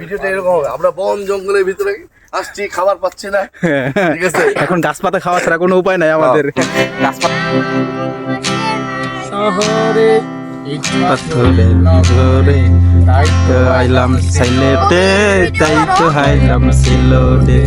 ভিডিওটা এরকম হবে। আমরা বন জঙ্গলের ভিতরে আসছি খাবার পাচ্ছি না। হ্যাঁ। ঠিক আছে? এখন গাছপাতা খাওয়া ছাড়া কোনো উপায় নাই আমাদের। গাছপাতা শহরে পাথরে নগরে তাই তো আইলাম সাইলেটে তাই তো হাইলাম সিলোটে।